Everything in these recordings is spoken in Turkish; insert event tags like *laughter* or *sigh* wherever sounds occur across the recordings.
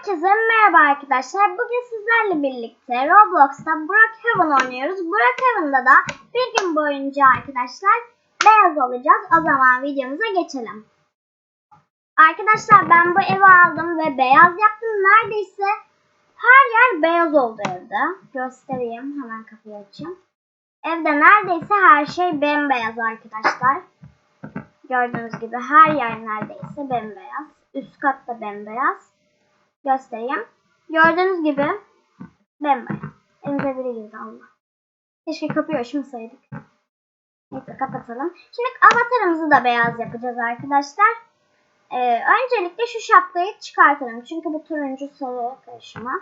Herkese merhaba arkadaşlar. Bugün sizlerle birlikte Roblox'ta Brookhaven oynuyoruz. Brookhaven'da da bir gün boyunca arkadaşlar beyaz olacağız. O zaman videomuza geçelim. Arkadaşlar ben bu evi aldım ve beyaz yaptım. Neredeyse her yer beyaz oldu evde. Göstereyim. Hemen kapıyı açayım. Evde neredeyse her şey bembeyaz arkadaşlar. Gördüğünüz gibi her yer neredeyse bembeyaz. Üst kat da bembeyaz. Göstereyim. Gördüğünüz gibi bembeyaz. Elimize biri girdi Allah. Keşke kapıyı açmasaydık. Neyse kapatalım. Şimdi avatarımızı da beyaz yapacağız arkadaşlar. Ee, öncelikle şu şapkayı çıkartalım. Çünkü bu turuncu sarı karışımı.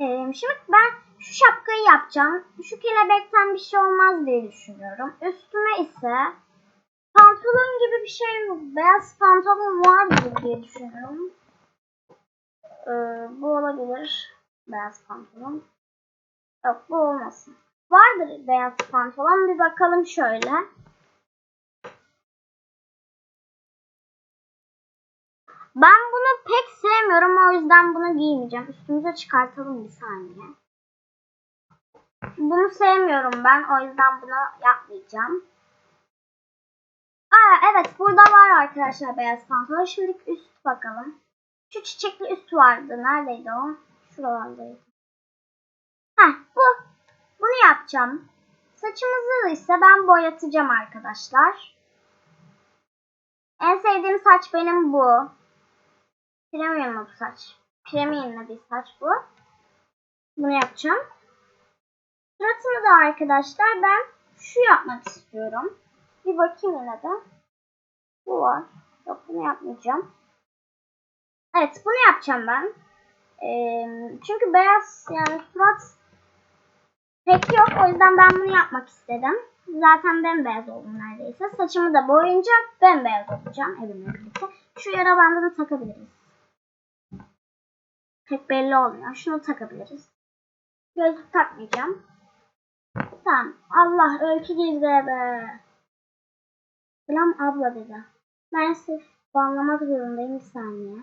Ee, şimdi ben şu şapkayı yapacağım. Şu kelebekten bir şey olmaz diye düşünüyorum. Üstüme ise pantolon gibi bir şey, beyaz pantolon vardır diye düşünüyorum. Ee, bu olabilir. Beyaz pantolon. Yok bu olmasın. Vardır beyaz pantolon. Bir bakalım şöyle. Ben bunu pek sevmiyorum. O yüzden bunu giymeyeceğim. Üstümüze çıkartalım bir saniye. Bunu sevmiyorum ben. O yüzden bunu yapmayacağım. Aa, evet burada var arkadaşlar beyaz pantolon. Şimdi üst bakalım. Şu çiçekli üst vardı. Neredeydi o? Şuralardaydı. Heh bu. Bunu yapacağım. Saçımızı ise ben boyatacağım arkadaşlar. En sevdiğim saç benim bu. Premium bu saç. Premium'la bir saç bu. Bunu yapacağım. Suratımı da arkadaşlar ben şu yapmak istiyorum. Bir bakayım yine de. Bu var. Yok bunu yapmayacağım. Evet bunu yapacağım ben. Ee, çünkü beyaz yani surat pek yok. O yüzden ben bunu yapmak istedim. Zaten bembeyaz oldum neredeyse. Saçımı da boyayınca bembeyaz olacağım evimle birlikte. Şu yara bandını takabiliriz. Pek belli olmuyor. Şunu takabiliriz. Gözlük takmayacağım. Tamam. Allah öykü girdi be. Selam abla dedi. Maalesef banlamak zorundayım bir saniye.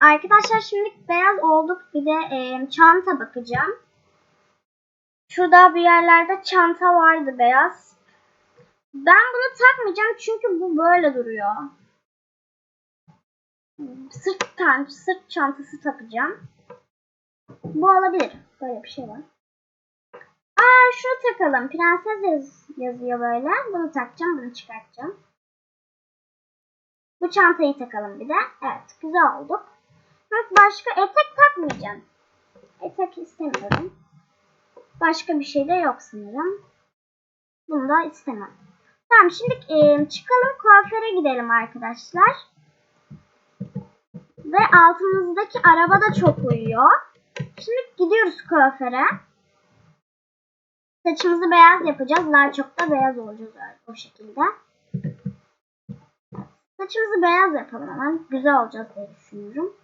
Arkadaşlar şimdi beyaz olduk. Bir de e, çanta bakacağım. Şurada bir yerlerde çanta vardı beyaz. Ben bunu takmayacağım çünkü bu böyle duruyor. Sırt, tan sırt çantası takacağım. Bu olabilir. Böyle bir şey var. Aa şunu takalım. Prenses yaz yazıyor böyle. Bunu takacağım. Bunu çıkartacağım. Bu çantayı takalım bir de. Evet güzel olduk. Evet, başka etek takmayacağım. Etek istemiyorum. Başka bir şey de yok sanırım. Bunu da istemem. Tamam şimdi e, çıkalım kuaföre gidelim arkadaşlar. Ve altımızdaki araba da çok uyuyor. Şimdi gidiyoruz kuaföre. Saçımızı beyaz yapacağız. Daha çok da beyaz olacağız o şekilde. Saçımızı beyaz yapalım hemen. Güzel olacağız diye düşünüyorum.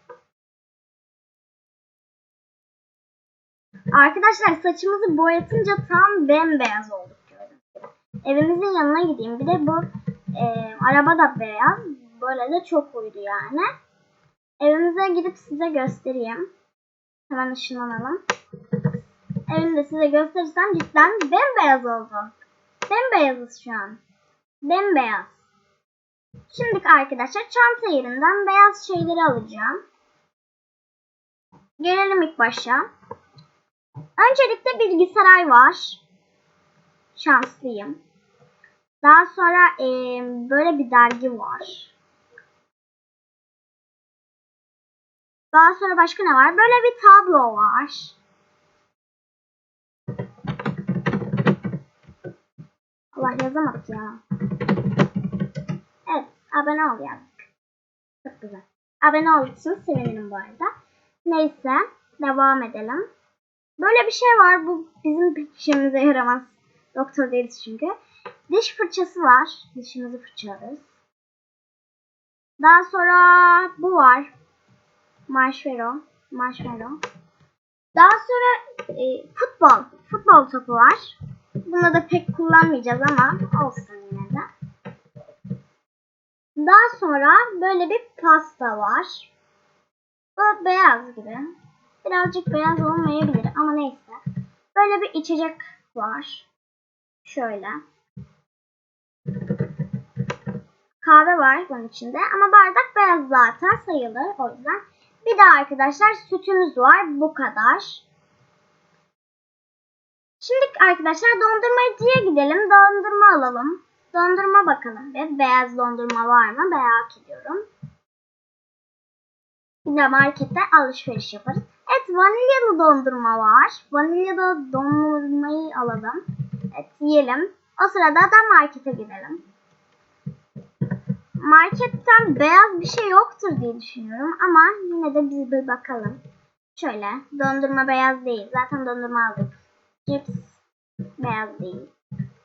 Arkadaşlar saçımızı boyatınca tam bembeyaz olduk gördüm. Evimizin yanına gideyim. Bir de bu e, araba da beyaz. Böyle de çok uydu yani. Evimize gidip size göstereyim. Hemen ışınlanalım. Evimde size gösterirsem cidden bembeyaz oldu. Bembeyazız şu an. Bembeyaz. Şimdi arkadaşlar çanta yerinden beyaz şeyleri alacağım. Gelelim ilk başa. Öncelikle bilgisayar var. Şanslıyım. Daha sonra e, böyle bir dergi var. Daha sonra başka ne var? Böyle bir tablo var. Allah yazamadık ya. Evet, abone ol yazdık. Çok güzel. Abone olduğunuz sevinirim bu arada. Neyse, devam edelim. Böyle bir şey var. Bu bizim işimize yaramaz. Doktor değiliz çünkü. Diş fırçası var. Dişimizi fırçalarız. Daha sonra bu var. Marshmallow. Marshmallow. Daha sonra e, futbol. Futbol topu var. Bunu da pek kullanmayacağız ama olsun yine de. Daha sonra böyle bir pasta var. Bu beyaz gibi. Birazcık beyaz olmayabilir ama neyse. Böyle bir içecek var. Şöyle. Kahve var bunun içinde ama bardak beyaz zaten sayılır o yüzden. Bir de arkadaşlar sütümüz var bu kadar. Şimdi arkadaşlar dondurmacıya gidelim dondurma alalım. Dondurma bakalım bir. Beyaz dondurma var mı merak ediyorum. Bir de markette alışveriş yaparız. Vanilyalı dondurma var. Vanilyalı dondurmayı alalım. Evet yiyelim. O sırada da markete gidelim. Marketten beyaz bir şey yoktur diye düşünüyorum ama yine de biz bir bakalım. Şöyle dondurma beyaz değil. Zaten dondurma aldık. Cips beyaz değil.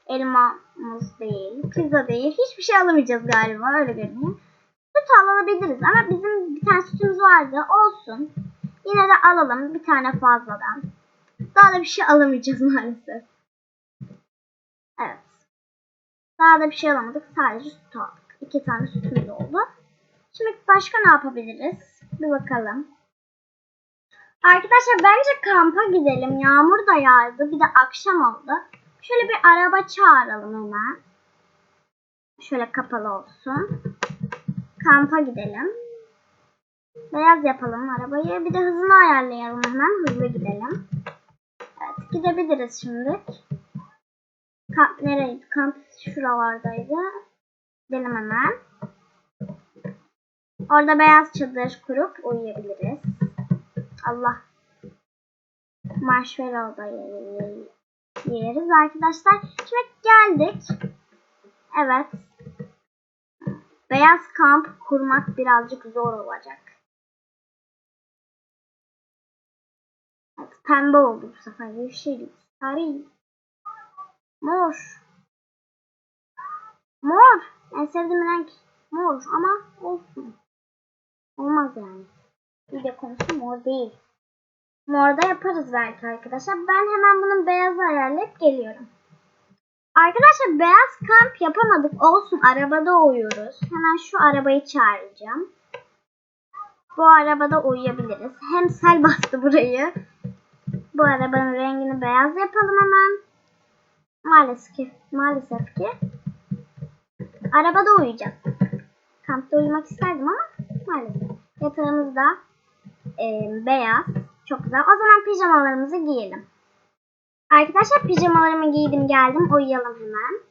Elma muz değil. Pizza değil. Hiçbir şey alamayacağız galiba öyle görünüyor. Süt alabiliriz ama bizim bir tane sütümüz vardı. Olsun. Yine de alalım bir tane fazladan. Daha da bir şey alamayacağız *laughs* maalesef. Evet. Daha da bir şey alamadık. Sadece süt aldık. İki tane sütümüz oldu. Şimdi başka ne yapabiliriz? Bir bakalım. Arkadaşlar bence kampa gidelim. Yağmur da yağdı. Bir de akşam oldu. Şöyle bir araba çağıralım hemen. Şöyle kapalı olsun. Kampa gidelim. Beyaz yapalım arabayı. Bir de hızını ayarlayalım hemen. Hızlı gidelim. Evet gidebiliriz şimdi. Kamp nereydi? Kamp şuralardaydı. Gidelim hemen. Orada beyaz çadır kurup uyuyabiliriz. Allah. Marshmallow da yeriz arkadaşlar. Şimdi geldik. Evet. Beyaz kamp kurmak birazcık zor olacak. Pembe oldu bu sefer. Yeşil, sarı, mor. Mor. En sevdiğim renk mor ama olsun. Olmaz yani. Bir de konusu mor değil. Morda yaparız belki arkadaşlar. Ben hemen bunun beyazı ayarlayıp geliyorum. Arkadaşlar beyaz kamp yapamadık. Olsun arabada uyuyoruz. Hemen şu arabayı çağıracağım. Bu arabada uyuyabiliriz. Hem sel bastı burayı. Bu arabanın rengini beyaz yapalım hemen. Maalesef ki, maalesef ki arabada uyuyacağız. Kampta uyumak isterdim ama maalesef. Yatağımız da e, beyaz. Çok güzel. O zaman pijamalarımızı giyelim. Arkadaşlar pijamalarımı giydim geldim. Uyuyalım hemen.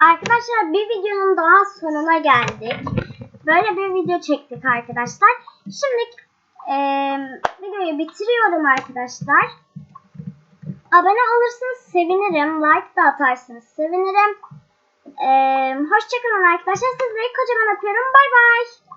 Arkadaşlar bir videonun daha sonuna geldik. Böyle bir video çektik arkadaşlar. Şimdi e, videoyu bitiriyorum arkadaşlar. Abone olursanız sevinirim. Like da atarsanız sevinirim. Ee, hoşçakalın arkadaşlar. Sizleri kocaman öpüyorum. Bay bay.